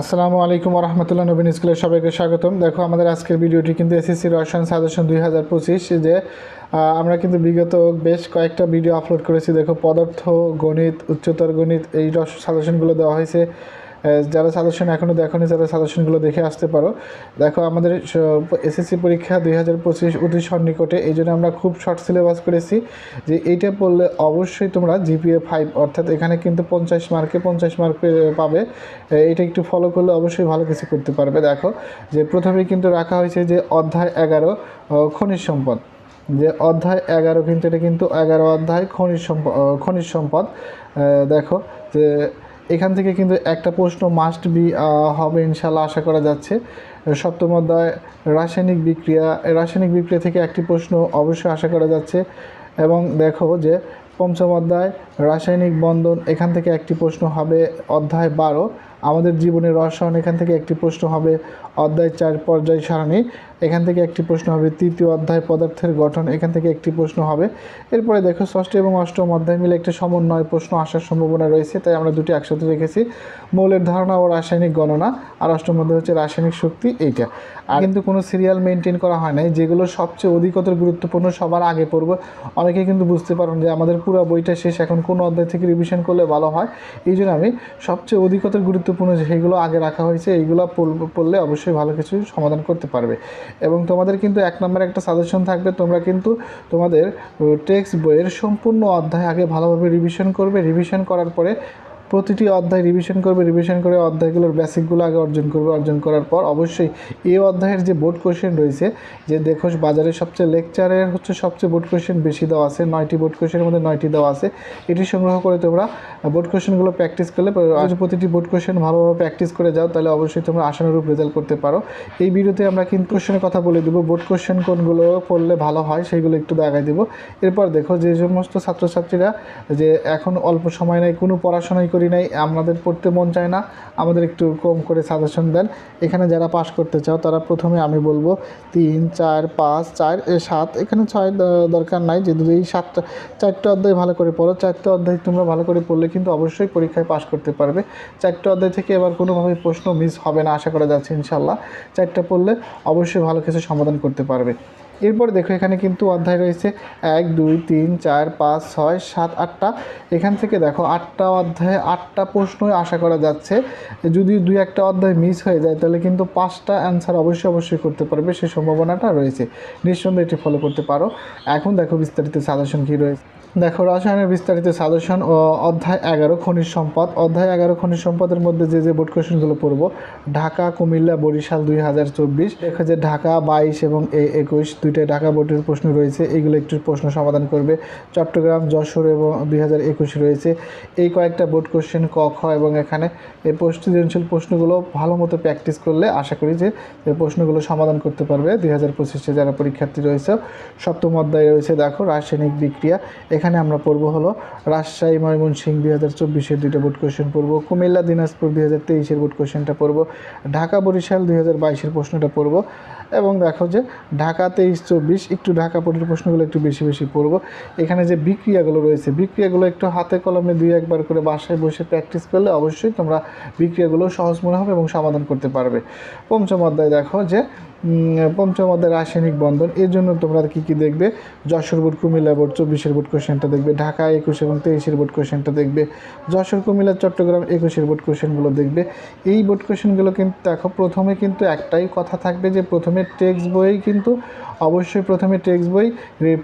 আসসালামু আলাইকুম রহমতুল্লাহ নবীন স্কুলে সবাইকে স্বাগতম। দেখো, আমাদের আজকের ভিডিওটি কিন্তু এসএসসি রসায়ন সাজেশন দুই হাজার পঁচিশ যে আমরা কিন্তু বিগত বেশ কয়েকটা ভিডিও আপলোড করেছি। দেখো, পদার্থ, গণিত, উচ্চতর গণিত এই রস সাজেশনগুলো দেওয়া হয়েছে। যারা সাজেশন এখনও দেখোনি, যারা সাজেশনগুলো দেখে আসতে পারো। দেখো, আমাদের এসএসসি পরীক্ষা দুই হাজার পঁচিশ অতি সন্নিকটে এই জন্য আমরা খুব শর্ট সিলেবাস করেছি যে এইটা পড়লে অবশ্যই তোমরা জিপিএ ফাইভ অর্থাৎ এখানে কিন্তু পঞ্চাশ মার্কে পঞ্চাশ মার্ক পাবে। এটা একটু ফলো করলে অবশ্যই ভালো কিছু করতে পারবে। দেখো, যে প্রথমেই কিন্তু রাখা হয়েছে যে অধ্যায় এগারো খনিজ সম্পদ। যে অধ্যায় এগারো কিন্তু এটা কিন্তু এগারো অধ্যায় খনিজ সম্পদ খনিজ সম্পদ। দেখো, যে এখান থেকে কিন্তু একটা প্রশ্ন মাস্ট বি হবে ইনশাল্লাহ আশা করা যাচ্ছে। সপ্তম অধ্যায়, রাসায়নিক বিক্রিয়া। রাসায়নিক বিক্রিয়া থেকে একটি প্রশ্ন অবশ্যই আশা করা যাচ্ছে। এবং দেখো যে, পঞ্চম অধ্যায়, রাসায়নিক বন্ধন, এখান থেকে একটি প্রশ্ন হবে অধ্যায় বারো। আমাদের জীবনের রসায়ন এখান থেকে একটি প্রশ্ন হবে, অধ্যায় চার, পর্যায় সারণী। এখান থেকে একটি প্রশ্ন হবে, তৃতীয় অধ্যায় পদার্থের গঠন। এখান থেকে একটি প্রশ্ন হবে, এরপরে দেখো ষষ্ঠ এবং অষ্টম অধ্যায় মিলে একটা সমন্বয় প্রশ্ন আসার সম্ভাবনা রয়েছে, তাই আমরা দুটি একসাথে রেখেছি। মৌলের ধারণা ও রাসায়নিক গণনা, আর অষ্টম অধ্যায় হচ্ছে রাসায়নিক শক্তি, এইটা। আর কিন্তু কোনো সিরিয়াল মেনটেন করা হয় নাই, যেগুলো সবচেয়ে অধিকতর গুরুত্বপূর্ণ, সবার আগে পড়ব। অনেকে কিন্তু বুঝতে পারেন যে আমাদের পুরো বইটা শেষ, এখন কোন অধ্যায় থেকে রিভিশন করলে ভালো হয়? এই জন্য আমি সবচেয়ে অধিকতর গুরুত্বপূর্ণ সেইগুলো আগে রাখা হয়েছে, এইগুলো পড়লে অবশ্যই ভালো কিছু সমাধান করতে পারবে। এবং তোমাদের কিন্তু এক নম্বরে একটা সাজেশন থাকবে, তোমরা কিন্তু তোমাদের টেক্সট বইয়ের সম্পূর্ণ অধ্যায় আগে ভালোভাবে রিভিশন করবে। রিভিশন করার পরে প্রতিটি অধ্যায় রিভিশন করবে রিভিশন করে অধ্যায়গুলোর বেসিকগুলো আগে অর্জন করবে, অর্জন করার পর অবশ্যই এই অধ্যায়ের যে বোর্ড কোশ্চেন রয়েছে, যে দেখো বাজারে সবচেয়ে লেকচারের হচ্ছে সবচেয়ে বোর্ড কোশ্চেন বেশি দেওয়া আছে, নয়টি বোর্ড কোশ্চেনের মধ্যে নয়টি দেওয়া আছে। এটি সংগ্রহ করে তোমরা বোর্ড কোশ্চেনগুলো প্র্যাকটিস করলে প্রতিটি বোর্ড কোশ্চেন ভালোভাবে প্র্যাকটিস করে যাও, তাহলে অবশ্যই তোমরা আশানুরূপ রেজাল্ট করতে পারো। এই ভিডিওতে আমরা কিন্তু কোশ্চেনের কথা বলে দেবো বোর্ড কোশ্চেন কোনগুলো পড়লে ভালো হয় সেইগুলো একটু দেখাই দেবো। এরপর দেখো যে সমস্ত ছাত্রছাত্রীরা যে এখন অল্প সময় নেই, কোনো পড়াশোনাই করি নাই, আমাদের পড়তে মন চায় না, আমাদের একটু কম করে সাজেশন দেন। এখানে যারা পাশ করতে চাও, তারা প্রথমে আমি বলব, তিন, চার, পাঁচ, চার সাত, এখানে ছয় দরকার নাই যে এই সাতটা, চারটে অধ্যায় ভালো করে পড়ো, চারটে অধ্যায় তোমরা ভালো করে পড়লে কিন্তু অবশ্যই পরীক্ষায় পাশ করতে পারবে। চারটে অধ্যায় থেকে এবার কোনোভাবে প্রশ্ন মিস হবে না, আশা করা যাচ্ছে ইনশাল্লাহ চারটা পড়লে অবশ্যই ভালো কিছু সমাধান করতে পারবে। এরপর দেখো এখানে কিন্তু অধ্যায় রয়েছে এক, দুই, তিন, চার, পাঁচ, ছয়, সাত, আটটা। এখান থেকে দেখো আটটা অধ্যায়ে আটটা প্রশ্নই আশা করা যাচ্ছে। যদি দুই, একটা অধ্যায় মিস হয়ে যায়, তাহলে কিন্তু পাঁচটা অ্যান্সার অবশ্যই অবশ্যই করতে পারবে সেই সম্ভাবনাটা রয়েছে। নিঃসন্দেহে এটি ফলো করতে পারো। এখন দেখো বিস্তারিত সাজেশন কী রয়েছে। দেখো, রসায়নের বিস্তারিত সাজেশন ও অধ্যায় এগারো, খনিজ সম্পদ। অধ্যায় এগারো, খনিজ সম্পদের মধ্যে যে যে বোর্ড কোশ্চেনগুলো পড়ব, ঢাকা, কুমিল্লা, বরিশাল দুই হাজার চব্বিশ, দেখো যে ঢাকা বাইশ এবং এ একুশ দুইটাই ঢাকা বোর্ডের প্রশ্ন রয়েছে, এগুলো একটু প্রশ্ন সমাধান করবে। চট্টগ্রাম, যশোর এবং দুই হাজার একুশ রয়েছে। এই কয়েকটা বোর্ড কোশ্চেন ক, খ এবং এখানে এই সৃজনশীল প্রশ্নগুলো ভালো মতো প্র্যাকটিস করলে আশা করি যে এই প্রশ্নগুলো সমাধান করতে পারবে। দুই হাজার পঁচিশে যারা পরীক্ষার্থী রয়েছে, সপ্তম অধ্যায় রয়েছে, দেখো, রাসায়নিক বিক্রিয়া। এখানে আমরা পড়ব হলো রাজশাহী, ময়মনসিংহ দুই হাজার চব্বিশের দুইটা বোর্ড কোয়েশন পড়ব। কুমিল্লা, দিনাজপুর দুই হাজার তেইশের বোর্ড কোয়েশনটা পড়ব। ঢাকা, বরিশাল দুই হাজার বাইশের প্রশ্নটা পড়ব। এবং দেখো যে ঢাকা তেইশ চব্বিশ, একটু ঢাকা বোর্ডের প্রশ্নগুলো একটু বেশি বেশি পড়ব। এখানে যে বিক্রিয়াগুলো রয়েছে, বিক্রিয়াগুলো একটু হাতে কলমে দুই একবার করে বাসায় বসে প্র্যাকটিস করলে অবশ্যই তোমরা বিক্রিয়াগুলো সহজ মনে হবে এবং সমাধান করতে পারবে। পঞ্চম অধ্যায় দেখো যে পঞ্চম অধ্যায় রাসায়নিক বন্ধন, এর জন্য তোমরা কী কী দেখবে? যশোর বোর্ড কুমিল্লা বোর্ড, চব্বিশের বোর্ড কোশ্চেনটা দেখবে, ঢাকা একুশ এবং তেইশের বোর্ড কোশ্চেনটা দেখবে, যশোর কুমিল্লা চট্টগ্রাম একুশের বোর্ড কোশ্চেনগুলো দেখবে। এই বোর্ড কোশ্চেনগুলো কিন্তু দেখো, প্রথমে কিন্তু একটাই কথা থাকবে যে প্রথমে টেক্সট বই, কিন্তু অবশ্যই প্রথমে টেক্সট বই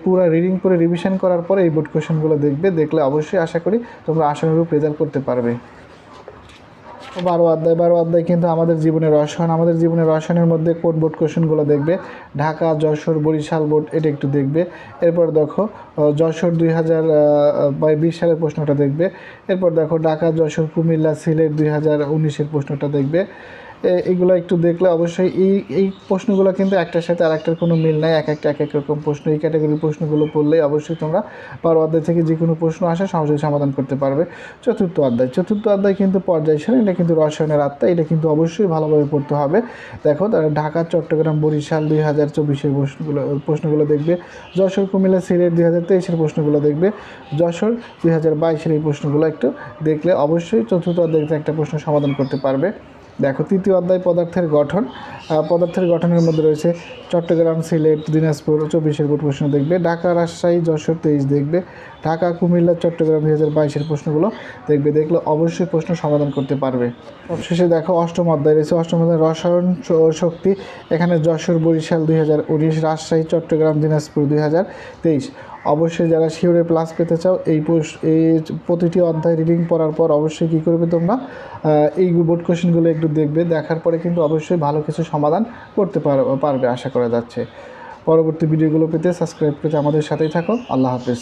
পুরো রিডিং করে রিভিশন করার পরে এই বোর্ড কোশ্চেনগুলো দেখবে। দেখলে অবশ্যই আশা করি তোমরা আশানুরূপ রেজাল্ট করতে পারবে। বারো অধ্যায় বারো অধ্যায় কিন্তু আমাদের জীবনের রসায়ন। আমাদের জীবনের রসায়নের মধ্যে কোন বোর্ড কোশ্চেনগুলো দেখবে? ঢাকা, যশোর, বরিশাল বোর্ড এটা একটু দেখবে। এরপর দেখো যশোর দুই হাজার বিশ সালের প্রশ্নটা দেখবে। এরপর দেখো, ঢাকা, যশোর, কুমিল্লা, সিলেট দুই হাজার উনিশের প্রশ্নটা দেখবে। এগুলো একটু দেখলে অবশ্যই এই এই প্রশ্নগুলো কিন্তু একটার সাথে আর একটার কোনো মিল নাই, এক একটা, এক এক রকম প্রশ্ন, এই ক্যাটাগরির প্রশ্নগুলো পড়লেই অবশ্যই তোমরা বারো অধ্যায় থেকে যে কোনো প্রশ্ন আসে সহজেই সমাধান করতে পারবে। চতুর্থ অধ্যায় চতুর্থ অধ্যায় কিন্তু পর্যায় সারণী, এটা কিন্তু রসায়নের আত্মা, এটা কিন্তু অবশ্যই ভালোভাবে পড়তে হবে। দেখো তারা ঢাকা, চট্টগ্রাম, বরিশাল দুই হাজার চব্বিশের প্রশ্নগুলো প্রশ্নগুলো দেখবে। যশোর, কুমিল্লা, সিলেট দুই হাজার তেইশের প্রশ্নগুলো দেখবে। যশোর দুই হাজার বাইশের এই প্রশ্নগুলো একটু দেখলে অবশ্যই চতুর্থ অধ্যায় একটা প্রশ্ন সমাধান করতে পারবে। দেখো, তৃতীয় অধ্যায় পদার্থের গঠন। পদার্থের গঠনের মধ্যে রয়েছে চট্টগ্রাম, সিলেট, দিনাজপুর, চব্বিশের বোর্ড প্রশ্ন দেখবে, ঢাকা, রাজশাহী, যশোর, তেইশ দেখবে, ঢাকা, কুমিল্লা, চট্টগ্রাম, দুই হাজার বাইশের প্রশ্নগুলো দেখবে, দেখলে অবশ্যই প্রশ্ন সমাধান করতে পারবে। সবশেষে দেখো, অষ্টম অধ্যায় রয়েছে, অষ্টম অধ্যায় রসায়ন শক্তি, এখানে যশোর, বরিশাল, দুই হাজার উনিশ, রাজশাহী, চট্টগ্রাম, দিনাজপুর, দুই হাজার তেইশ। অবশ্যই যারা শিওরে প্লাস পেতে চাও, এই এই প্রতিটি অধ্যায় রিডিং পড়ার পর অবশ্যই কী করবে তোমরা? এই বোর্ড কোশ্চেনগুলো একটু দেখবে, দেখার পরে কিন্তু অবশ্যই ভালো কিছু সমাধান করতে পার- পারবে আশা করা যাচ্ছে। পরবর্তী ভিডিওগুলো পেতে সাবস্ক্রাইব করে আমাদের সাথেই থাকো। আল্লাহ হাফেজ।